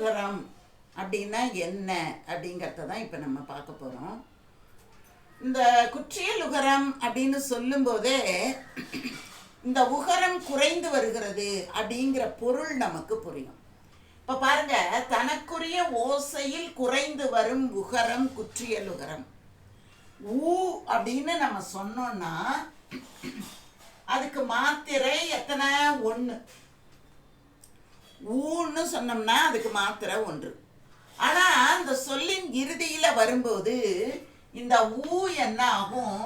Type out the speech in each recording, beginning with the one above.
குற்றியலுகரம் அப்படின்னா என்ன அப்படிங்கிறத தான் இப்போ நம்ம பார்க்க போகிறோம் இந்த குற்றியலுகரம் அப்படின்னு சொல்லும்போதே இந்த உகரம் குறைந்து வருகிறது அப்படிங்கிற பொருள் நமக்கு புரியும். இப்போ பாருங்க தனக்குரிய ஓசையில் குறைந்து வரும் உகரம் குற்றியலுகரம் ஊ அப்படின்னு நம்ம சொன்னோம்னா அதுக்கு மாத்திரை எத்தனை? ஒன்று ஊன்னு சொன்னோம்னா அதுக்கு மாத்திரை ஒன்று. ஆனால் அந்த சொல்லின் இறுதியில் வரும்போது இந்த ஊ என்ன ஆகும்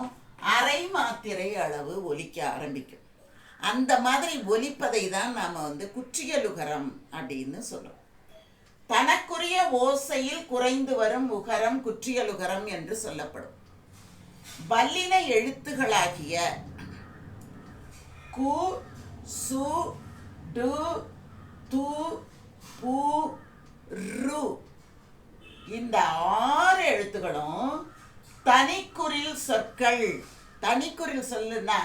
அரை மாத்திரை அளவு ஒலிக்க ஆரம்பிக்கும். அந்த மாதிரி ஒலிப்பதை தான் நாம் வந்து குற்றியலுகரம் அப்படின்னு சொல்கிறோம் தனக்குரிய ஓசையில் குறைந்து வரும் உகரம் குற்றியலுகரம் என்று சொல்லப்படும். வல்லின எழுத்துகளாகிய கு சு டு து பு ரு இந்த ஆறு எழுத்துகளும் தனிக்குறில் சொற்கள். தனிக்குறில் சொல்லுன்னா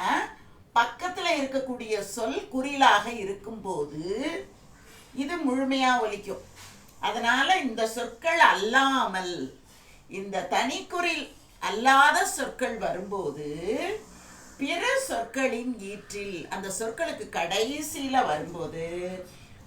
பக்கத்தில் இருக்கக்கூடிய சொல் குறிலாக இருக்கும்போது இது முழுமையாக ஒலிக்கும். அதனால் இந்த சொற்கள் அல்லாமல் இந்த தனிக்குறில் அல்லாத சொற்கள் வரும்போது பிற சொற்களின் ஈற்றில் அந்த சொற்களுக்கு கடைசியில் வரும்போது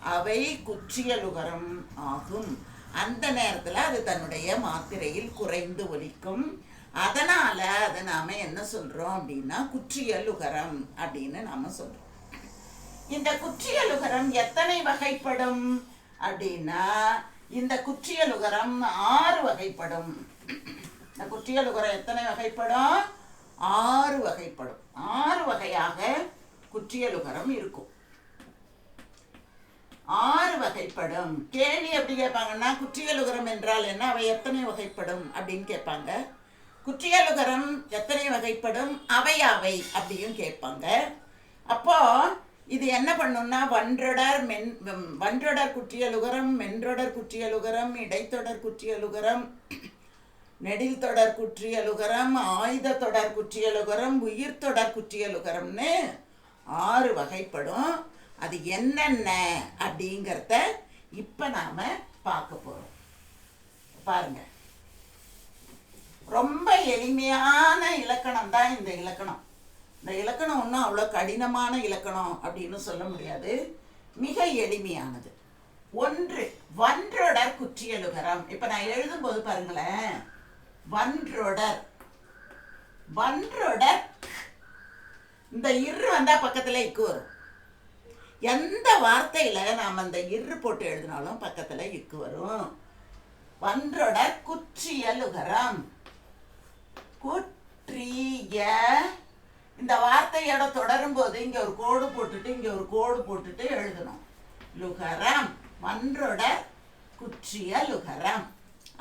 அவை குற்றியலுகரம் ஆகும். அந்த நேரத்தில் அது தன்னுடைய மாத்திரையில் குறைந்து ஒலிக்கும். அதனால் அதை நாம் என்ன சொல்கிறோம் அப்படின்னா குற்றியலுகரம் அப்படின்னு நாம் சொல்கிறோம் இந்த குற்றியலுகரம் எத்தனை வகைப்படும் அப்படின்னா இந்த குற்றியலுகரம் ஆறு வகைப்படும். இந்த குற்றியலுகரம் எத்தனை வகைப்படும்? ஆறு வகைப்படும். ஆறு வகையாக குற்றியலுகரம் இருக்கும். ஆறு வகைப்படும். கேள்வி எப்படி கேட்பாங்கன்னா குற்றியலுகரம் என்றால் என்ன? அவை எத்தனை வகைப்படும் அப்படின்னு கேட்பாங்க. குற்றியலுகரம் எத்தனை வகைப்படும்? அவை அவை அப்படியும் கேட்பாங்க. அப்போ இது என்ன பண்ணும்னா வன்றொடர் மென் வன்றொடர் குற்றியலுகரம் மென்றொடர் குற்றியலுகரம் இடைத்தொடர் குற்றியலுகரம் நெடில் தொடர் குற்றியலுகரம் ஆயுத தொடர் குற்றியலுகரம் உயிர் தொடர் குற்றியலுகரம்னு ஆறு வகைப்படும். அது என்னென்ன அப்படிங்கிறத இப்போ நாம் பார்க்க போகிறோம் பாருங்க. ரொம்ப எளிமையான இலக்கணம் தான் இந்த இலக்கணம். இந்த இலக்கணம் ஒன்றும் அவ்வளோ கடினமான இலக்கணம் அப்படின்னு சொல்ல முடியாது. மிக எளிமையானது. ஒன்று வன்றொடர் குற்றியலுகரம். இப்போ நான் எழுதும்போது பாருங்களேன். வன்றொடர். வன்றொடர். இந்த இரு வந்தால் பக்கத்தில் இக்கு வரும். எந்த வார்த்தையில் நாம் அந்த இரு போட்டு எழுதினாலும் பக்கத்தில் இக்கு வரும். வன்றொடர் குற்றியலுகரம். குற்றிய இந்த வார்த்தையோட தொடரும் போது இங்கே ஒரு கோடு போட்டுட்டு இங்கே ஒரு கோடு போட்டுட்டு எழுதணும். லுகரம் வன்றொடர் குற்றிய லுகரம்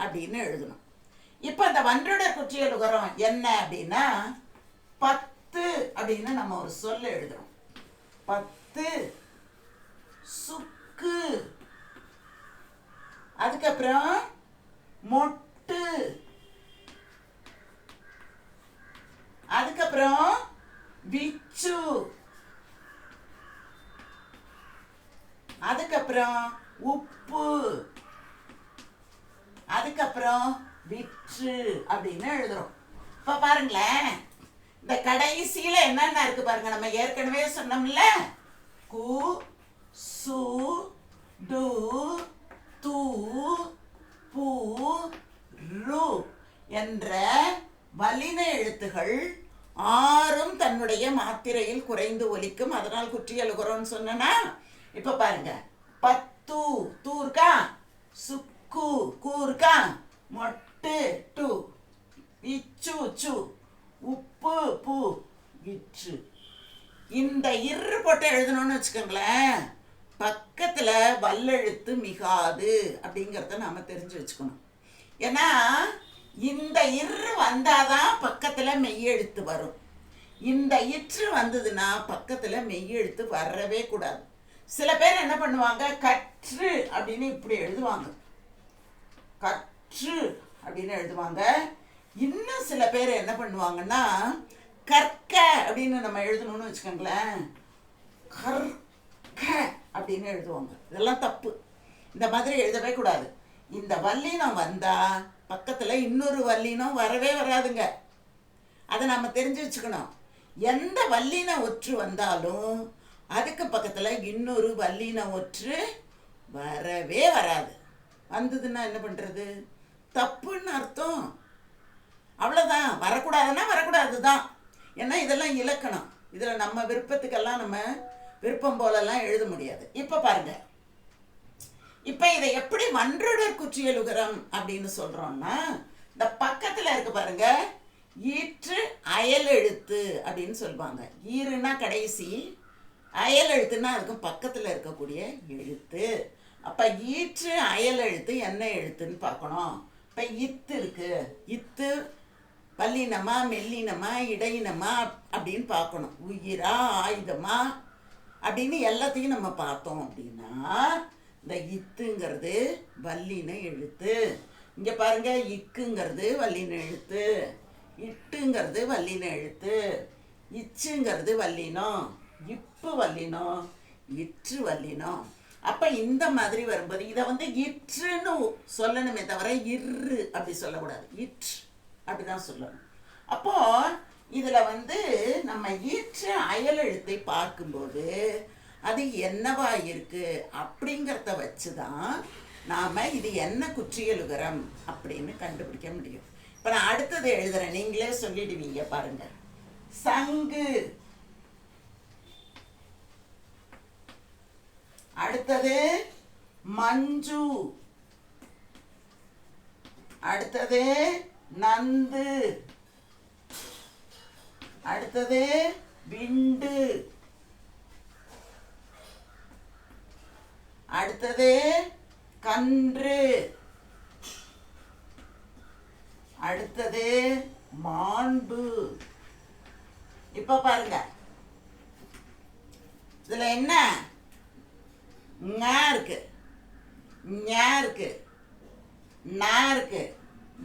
அப்படின்னு எழுதணும். இப்போ இந்த வன்றொடர் குற்றிய லுகரம் என்ன அப்படின்னா பத்து அப்படின்னு நம்ம ஒரு சொல்ல எழுதுறோம். பத்து சுக்கு. அதுக்கப்புறம் மொட்டு. அதுக்கப்புறம் பிச்சு அதுக்கப்புறம் உப்பு. அதுக்கப்புறம் விற்று அப்படின்னு எழுதுறோம். இப்போ பாருங்களேன். இந்த கடைசியில் என்னென்ன இருக்கு பாருங்க. நம்ம ஏற்கனவே சொன்னோம்ல. கூ சு டு து பு ரு என்ற வலின எழுத்துகள் ஆறும் தன்னுடைய மாத்திரையில் குறைந்து ஒலிக்கும். அதனால் குற்றியலுகிறோம்னு சொன்னா இப்ப பாருங்க. பத்து தூ இருக்கா சுக்கு கூ இருக்கா மொட்டு டு இச்சு சு உப்பு பூ இச்சு. இந்த இரு போட்டு எழுதணும்னு வச்சுக்கோங்களேன். பக்கத்தில் வல்லெழுத்து மிகாது அப்படிங்கிறத நாம் தெரிஞ்சு வச்சுக்கணும். ஏன்னா இந்த இரு வந்தாதான் பக்கத்தில் மெய்யெழுத்து வரும். இந்த இற்று வந்ததுன்னா பக்கத்தில் மெய்யெழுத்து வரவே கூடாது. சில பேர் என்ன பண்ணுவாங்க? கற்று அப்படின்னு இப்படி எழுதுவாங்க. கற்று அப்படின்னு எழுதுவாங்க. இன்னும் சில பேர் என்ன பண்ணுவாங்கன்னா கற்க அப்படின்னு நம்ம எழுதணும்னு வச்சுக்கோங்களேன். கற்க. அப்படின்னு எழுதுவாங்க. இதெல்லாம் தப்பு. இந்த மாதிரி எழுதவே கூடாது. இந்த வல்லினம் வந்தால் பக்கத்தில் இன்னொரு வல்லினம் வரவே வராதுங்க. அதை நம்ம தெரிஞ்சு வச்சுக்கணும். எந்த வல்லின ஒற்று வந்தாலும் அதுக்கு பக்கத்தில் இன்னொரு வல்லின ஒற்று வரவே வராது. வந்ததுன்னா என்ன பண்ணுறது தப்புன்னு அர்த்தம். அவ்வளோதான் வரக்கூடாதுன்னா வரக்கூடாது தான் ஏன்னா இதெல்லாம் இலக்கணம். இதில் நம்ம விருப்பத்துக்கெல்லாம் நம்ம விருப்பம் போலெல்லாம் எழுத முடியாது. இப்போ பாருங்க. இப்போ இதை எப்படி மன்றொடர் குற்றியலுகரம் அப்படின்னு சொல்கிறோம்னா இந்த பக்கத்தில் இருக்கு பாருங்க. ஈற்று அயல் எழுத்து அப்படின்னு சொல்லுவாங்க. ஈறுனா கடைசி அயல் எழுத்துன்னா அதுக்கு பக்கத்தில் இருக்கக்கூடிய எழுத்து. அப்போ ஈற்று அயல் எழுத்து என்ன எழுத்துன்னு பார்க்கணும். இப்போ இத்து இருக்கு. இத்து பல்லினமா மெல்லினமா இடையினமா அப்படின்னு பார்க்கணும். உயிரா ஆயுதமா அப்படின்னு எல்லாத்தையும் நம்ம பார்த்தோம் அப்படின்னா இந்த இத்துங்கிறது வல்லின எழுத்து. இங்கே பாருங்க இக்குங்கிறது வல்லின எழுத்து. இட்டுங்கிறது வல்லின எழுத்து. இச்சுங்கிறது வல்லினம் இப்பு வல்லினம் இற்று வல்லினம் அப்போ இந்த மாதிரி வரும்போது இதை வந்து இற்றுன்னு சொல்லணுமே தவிர இரு அப்படி சொல்லக்கூடாது. இற்று அப்படிதான் சொல்லணும். அப்போது இதில் வந்து நம்ம ஈற்ற அயல் எழுத்தை பார்க்கும்போது அது என்னவா இருக்குது அப்படிங்கிறத வச்சு தான் நாம் இது என்ன குற்றியலுகரம் அப்படின்னு கண்டுபிடிக்க முடியும். இப்போ நான் அடுத்தது எழுதுறேன். நீங்களே சொல்லிடுவீங்க பாருங்க. சங்கு. அடுத்தது மஞ்சு. அடுத்தது நந்து. அடுத்தது விண்டு அடுத்தது கன்று. அடுத்தது மாண்பு. இப்ப பாருங்க. இதுல என்ன? இருக்கு. ஞா இருக்கு. நா இருக்கு.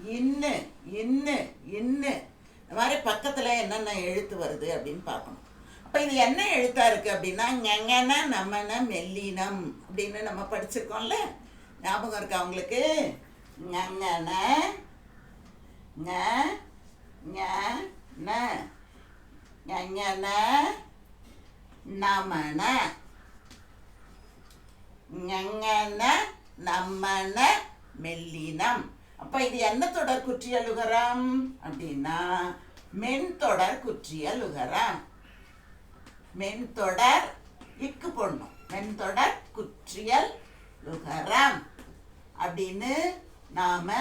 இன்னு இன்னு இன்னு. இந்த மாதிரி பக்கத்தில் என்னென்ன எழுத்து வருது அப்படின்னு பார்க்கணும். இப்போ இது என்ன எழுத்தா இருக்குது அப்படின்னா ஞங்கன நம்மன மெல்லினம் அப்படின்னு நம்ம படிச்சிருக்கோம்ல. ஞாபகம் இருக்கா அவங்களுக்கு ஞங்கன ஞ ஞ ஞங்கன நமன ஞங்கன நம்மன மெல்லினம். அப்போ இது என்ன தொடர் குற்றியலுகரம் அப்படின்னா மென் தொடர் குற்றியலுகரம் மென் தொடர் இக்கு பொண்ணும். மென் தொடர் குற்றியல் லுகரம் அப்படின்னு நாம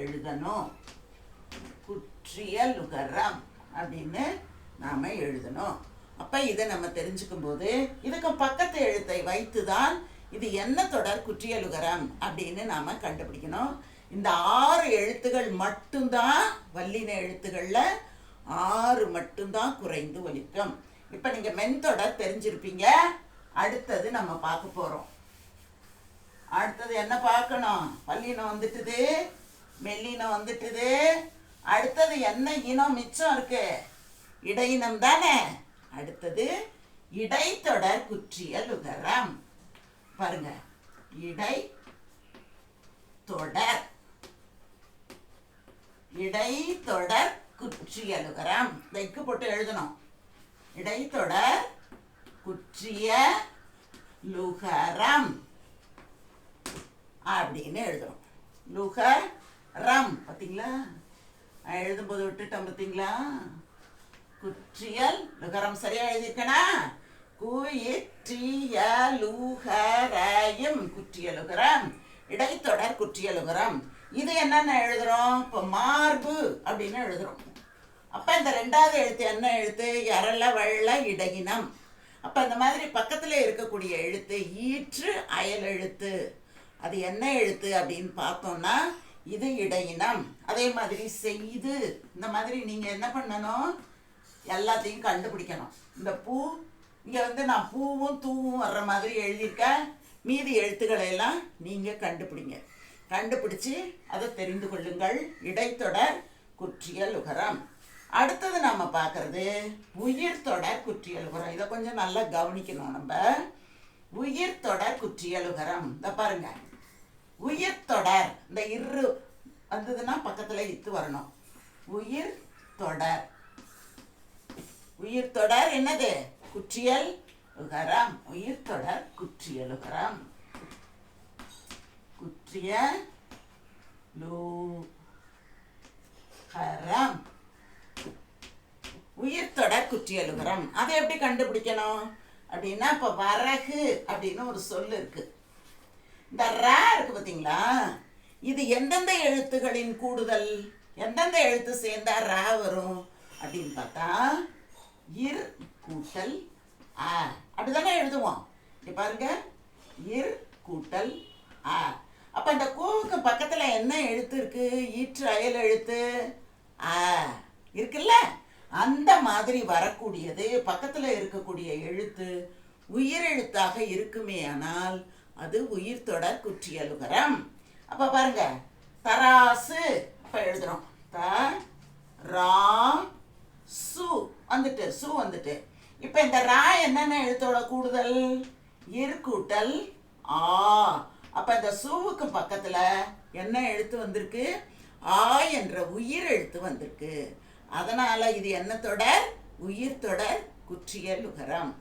எழுதணும். குற்றியல் லுகரம் அப்படின்னு நாம எழுதணும். அப்ப இதை நம்ம தெரிஞ்சுக்கும் போது இதுக்கு பக்கத்து எழுத்தை வைத்துதான் இது என்ன தொடர் குற்றியலுகரம் அப்படின்னு நாம கண்டுபிடிக்கணும். இந்த ஆறு எழுத்துகள் மட்டும்தான் வல்லின எழுத்துக்களில் ஆறு மட்டும்தான் குறைந்து ஒலிக்கும். இப்போ நீங்கள் மென்தொடர் தெரிஞ்சிருப்பீங்க. அடுத்தது நம்ம பார்க்க போகிறோம் அடுத்தது என்ன பார்க்கணும்? வல்லினம் வந்துட்டுது மெல்லினம் வந்துட்டுது. அடுத்தது என்ன இனம் மிச்சம் இருக்கு? இடையினம் தானே. அடுத்தது இடைத்தொடர் குற்றியல் உகரம். பாருங்க. இடை தொடர் இடைத்தொடர் குற்றியலுகரம். தைக்கு போட்டு எழுதணும். இடைத்தொடர் குற்றிய லுகரம் அப்படின்னு எழுதணும். லுகரம். பார்த்தீங்களா எழுதும்போது விட்டுட்டோம் பார்த்தீங்களா குற்றியல் லுகரம் சரியா எழுதியிருக்கனா? குயிற்றியலுகரையும் குற்றியலுகரம். இடைத்தொடர் குற்றியலுகரம். இது என்னென்ன எழுதுறோம்? இப்போ மார்பு அப்படின்னு எழுதுறோம். அப்போ இந்த ரெண்டாவது எழுத்து என்ன எழுத்து? எரள வள்ள இடையினம். அப்போ இந்த மாதிரி பக்கத்தில் இருக்கக்கூடிய எழுத்து ஈற்று அயல் எழுத்து. அது என்ன எழுத்து அப்படின்னு பார்த்தோம்னா இது இடையினம். அதே மாதிரி செய்து. இந்த மாதிரி நீங்கள் என்ன பண்ணணும்? எல்லாத்தையும் கண்டுபிடிக்கணும். இந்த பூ இங்கே வந்து நான் பூவும் தூவும் வர்ற மாதிரி எழுதியிருக்கேன். மீதி எழுத்துக்களை எல்லாம் நீங்கள் கண்டுபிடிங்க. கண்டுபிடிச்சு அதை தெரிந்து கொள்ளுங்கள். இடைத்தொடர் குற்றியல் உகரம். அடுத்தது நம்ம பார்க்கறது உயிர் தொடர் குற்றியல் உகரம். இதை கொஞ்சம் நல்லா கவனிக்கணும் நம்ம. உயிர் தொடர் குற்றியல் உகரம். இதை பாருங்க. உயிர் தொடர். இந்த இரு வந்ததுன்னா பக்கத்தில் இத்து வரணும். உயிர் தொடர். உயிர் தொடர் என்னது? குற்றியல் உகரம். உயிர் தொடர் குற்றியல் உகரம். குற்றிய ஹரம் உயிர் தொடர் குற்றியலுகரம் அதை எப்படி கண்டுபிடிக்கணும்? அப்படின்னா இப்போ வரகு அப்படின்னு ஒரு சொல் இருக்கு. இந்த ரா இருக்கு பார்த்தீங்களா இது எந்தெந்த எழுத்துகளின் கூடுதல்? எந்தெந்த எழுத்து சேர்ந்தா ரா வரும்? அப்படின்னு பார்த்தா இர் கூட்டல் ஆ. அப்படிதானே எழுதுவோம். இங்கே பாருங்க. இர் கூட்டல் ஆ. அப்ப இந்த கூவுக்கு பக்கத்துல என்ன எழுத்து இருக்கு? ஈற்று அயல் எழுத்து. ஆ இருக்குல்ல? அந்த மாதிரி வரக்கூடியது பக்கத்துல இருக்கக்கூடிய எழுத்து உயிரெழுத்தாக இருக்குமே ஆனால் அது உயிர் தொடர் குற்றியலுகரம். அப்ப பாருங்க தராசு அப்ப எழுதுறோம். த ரா சு வந்துட்டு சு வந்துட்டு. இப்ப இந்த ரா என்னென்ன எழுத்தோட கூடுதல்? இரு ஆ. அப்போ இந்த சூவுக்கு பக்கத்தில் என்ன எழுத்து வந்திருக்கு? ஆ என்ற உயிர் எழுத்து வந்திருக்கு. அதனால் இது என்ன தொடர்? உயிர் தொடர் குற்றியல் உகரம்.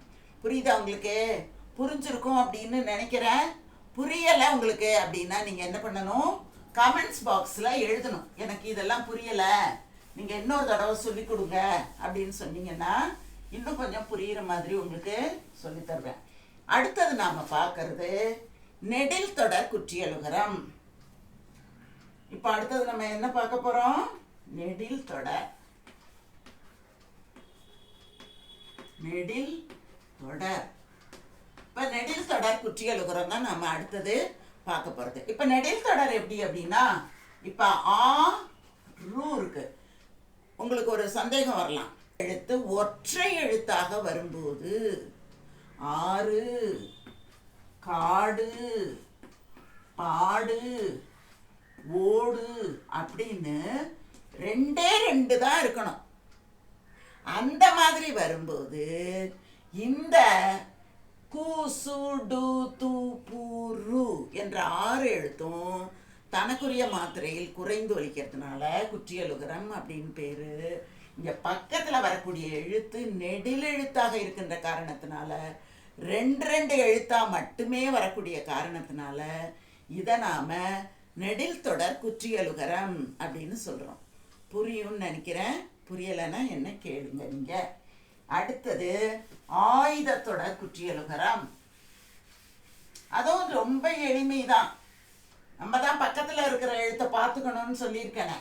புரியுதா உங்களுக்கு? புரிஞ்சிருக்கும் அப்படின்னு நினைக்கிறேன். புரியலை உங்களுக்கு அப்படின்னா நீங்கள் என்ன பண்ணணும்? கமெண்ட்ஸ் பாக்ஸில் எழுதணும். எனக்கு இதெல்லாம் புரியலை. நீங்கள் இன்னொரு தடவை சொல்லி கொடுங்க அப்படின்னு சொன்னீங்கன்னா இன்னும் கொஞ்சம் புரிகிற மாதிரி உங்களுக்கு சொல்லித் தருவேன். அடுத்தது நாம் பார்க்கறது நெடில் தொடர் குற்றியலுகரம் இப்போ அடுத்தது நம்ம என்ன பார்க்க போகிறோம் நெடில் தொடர். நெடில் தொடர். இப்போ நெடில் தொடர் குற்றியலுகரம் தான் நம்ம அடுத்தது பார்க்க போகிறது இப்போ நெடில் தொடர் எப்படி அப்படின்னா இப்போ ஆ ரூ இருக்கு. உங்களுக்கு ஒரு சந்தேகம் வரலாம். எழுத்து ஒற்றை எழுத்தாக வரும்போது ஆறு காடு பாடு ஓடு அப்படின்னு ரெண்டே ரெண்டு தான் இருக்கணும். அந்த மாதிரி வரும்போது இந்த கூசு டு து என்ற ஆறு எழுத்தும் தனக்குரிய மாத்திரையில் குறைந்து ஒலிக்கிறதுனால குற்றியலுகரம் அப்படின்னு பேரு. இங்க பக்கத்துல வரக்கூடிய எழுத்து நெடில் எழுத்தாக இருக்கின்ற காரணத்தினால ரெண்டு ரெண்டு எழுத்தா மட்டுமே வரக்கூடிய காரணத்தினால இதை நாம நெடில் தொடர் குற்றியலுகரம் அப்படின்னு சொல்றோம். புரியும்னு நினைக்கிறேன். புரியலைன்னா என்ன கேளுங்க நீங்க. அடுத்தது ஆயுதத்தொடர் குற்றியலுகரம். அதுவும் ரொம்ப எளிமைதான். நம்ம தான் பக்கத்தில் இருக்கிற எழுத்தை பார்த்துக்கணும்னு சொல்லியிருக்கேன்.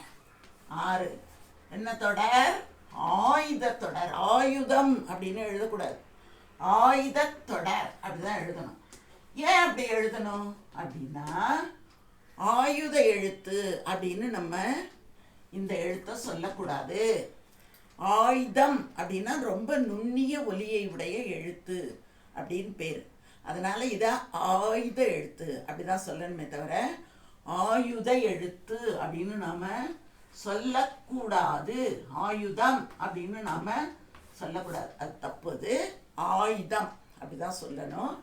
ஆறு. என்ன தொடர்? ஆயுத தொடர். ஆயுதம் அப்படின்னு எழுதக்கூடாது. ஆயுத தொடர். அப்படிதான் எழுதணும். ஏன் அப்படி எழுதணும்? அப்படின்னா ஆயுத எழுத்து அப்படின்னு நம்ம இந்த எழுத்தை சொல்லக்கூடாது. ஆயுதம் அப்படின்னா ரொம்ப நுண்ணிய ஒலியை உடைய எழுத்து அப்படின்னு பேர். அதனால இதை ஆயுத எழுத்து அப்படிதான் சொல்லணுமே தவிர ஆயுத எழுத்து அப்படின்னு நாம சொல்லக்கூடாது. ஆயுதம் அப்படின்னு நாம சொல்லக்கூடாது. அது தப்புது ஆயுதம். அப்படிதான் சொல்லணும்.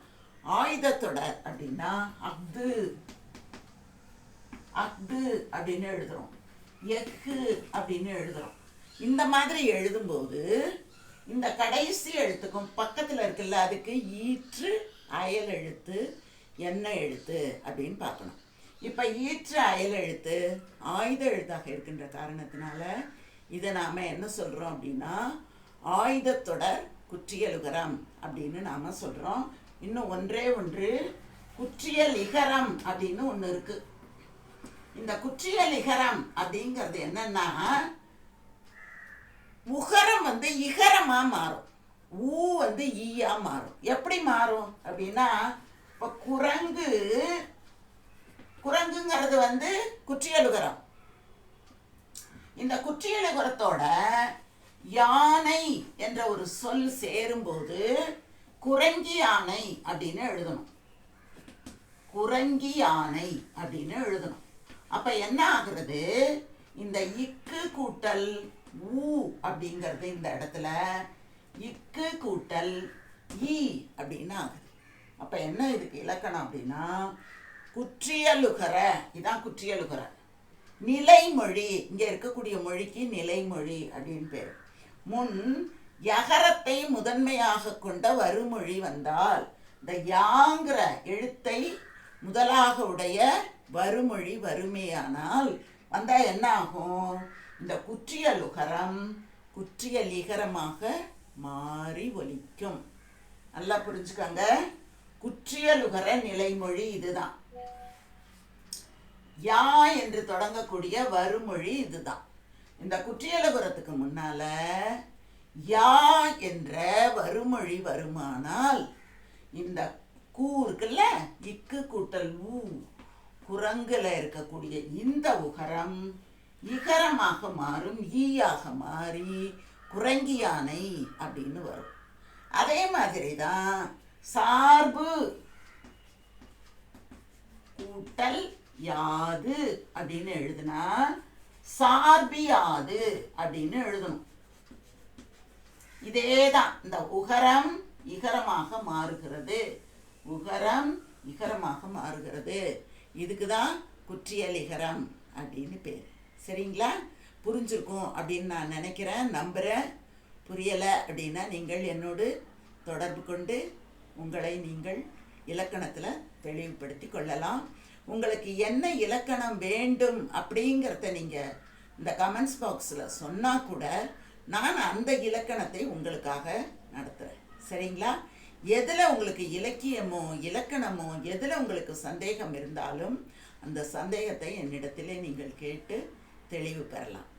ஆயுதத்தொடர் அப்படின்னா அஃது. அஃது அப்படின்னு எழுதுறோம். எஃகு அப்படின்னு எழுதுறோம். இந்த மாதிரி எழுதும்போது இந்த கடைசி எழுத்துக்கும் பக்கத்தில் இருக்குல்ல அதுக்கு ஈற்று அயல் எழுத்து என்ன எழுத்து அப்படின்னு பார்க்கணும். இப்போ ஈற்று அயல் எழுத்து ஆயுத எழுத்தாக இருக்கின்ற காரணத்தினால இதை நாம் என்ன சொல்கிறோம் அப்படின்னா ஆயுதத்தொடர் குற்றியலுகரம் அப்படின்னு நாம் சொல்கிறோம் இன்னும் ஒன்றே ஒன்று குற்றியலிகரம் அப்படின்னு ஒன்று இருக்குது இந்த குற்றியலிகரம் அப்படிங்கிறது என்னன்னா உகரம் வந்து இகரமாக மாறும். ஊ வந்து ஈயா மாறும். எப்படி மாறும் அப்படின்னா இப்போ குரங்கு குரங்குங்கிறது வந்து குற்றியலுகரம். இந்த குற்றியலுகரத்தோட யானை என்ற ஒரு சொல் சேரும்போது குரங்கி யானை அப்படின்னு எழுதணும். குரங்கி யானை அப்படின்னு எழுதணும். அப்ப என்ன ஆகுறது? இந்த இக்கு கூட்டல் ஊ அப்படிங்கிறது இந்த இடத்துல இக்கு கூட்டல் ஈ அப்படின்னு ஆகுது. அப்ப என்ன இதுக்கு இலக்கணம் அப்படின்னா குற்றியலுகர. இதான் குற்றியலுகர. நிலைமொழி. இங்க இருக்கக்கூடிய மொழிக்கு நிலைமொழி அப்படின்னு பேர். முன் யகரத்தை முதன்மையாக கொண்ட வருமொழி வந்தால் இந்த யாங்கிற எழுத்தை முதலாக உடைய வருமொழி வறுமையானால் வந்தால் என்ன ஆகும் இந்த குற்றியலுகரம் குற்றியலிகரமாக மாறி ஒலிக்கும். நல்லா புரிஞ்சுக்கோங்க. குற்றியலுகர நிலைமொழி இதுதான். யா என்று தொடங்கக்கூடிய வருமொழி இதுதான். இந்த குற்றியலபுரத்துக்கு முன்னால யா என்ற வருமொழி வருமானால் இந்த கூ இருக்குல்ல இக்கு கூட்டல் ஊ குரங்குல இருக்கக்கூடிய இந்த உகரம் இகரமாக மாறும் ஈயாக மாறி குரங்கி யானை அப்படின்னு வரும். அதே மாதிரி தான் சார்பு. கூட்டல் யாது அப்படின்னு எழுதுனா சார்பியாது அப்படின்னு எழுதணும். இதேதான் இந்த உகரம் இகரமாக மாறுகிறது. உகரம் இகரமாக மாறுகிறது. இதுக்கு தான் குற்றியல் இகரம் அப்படின்னு பேர். சரிங்களா? புரிஞ்சிருக்கும் அப்படின்னு நான் நினைக்கிறேன் நம்புகிறேன் புரியலை அப்படின்னா நீங்கள் என்னோடு தொடர்பு கொண்டு உங்களை நீங்கள் இலக்கணத்தில் தெளிவுபடுத்தி கொள்ளலாம். உங்களுக்கு என்ன இலக்கணம் வேண்டும் அப்படிங்கிறத நீங்கள் இந்த கமெண்ட்ஸ் பாக்ஸில் சொன்னால் கூட நான் அந்த இலக்கணத்தை உங்களுக்காக நடத்துகிறேன் சரிங்களா? எதில் உங்களுக்கு இலக்கியமோ இலக்கணமோ எதில் உங்களுக்கு சந்தேகம் இருந்தாலும் அந்த சந்தேகத்தை என்னிடத்திலே நீங்கள் கேட்டு தெளிவு பெறலாம்.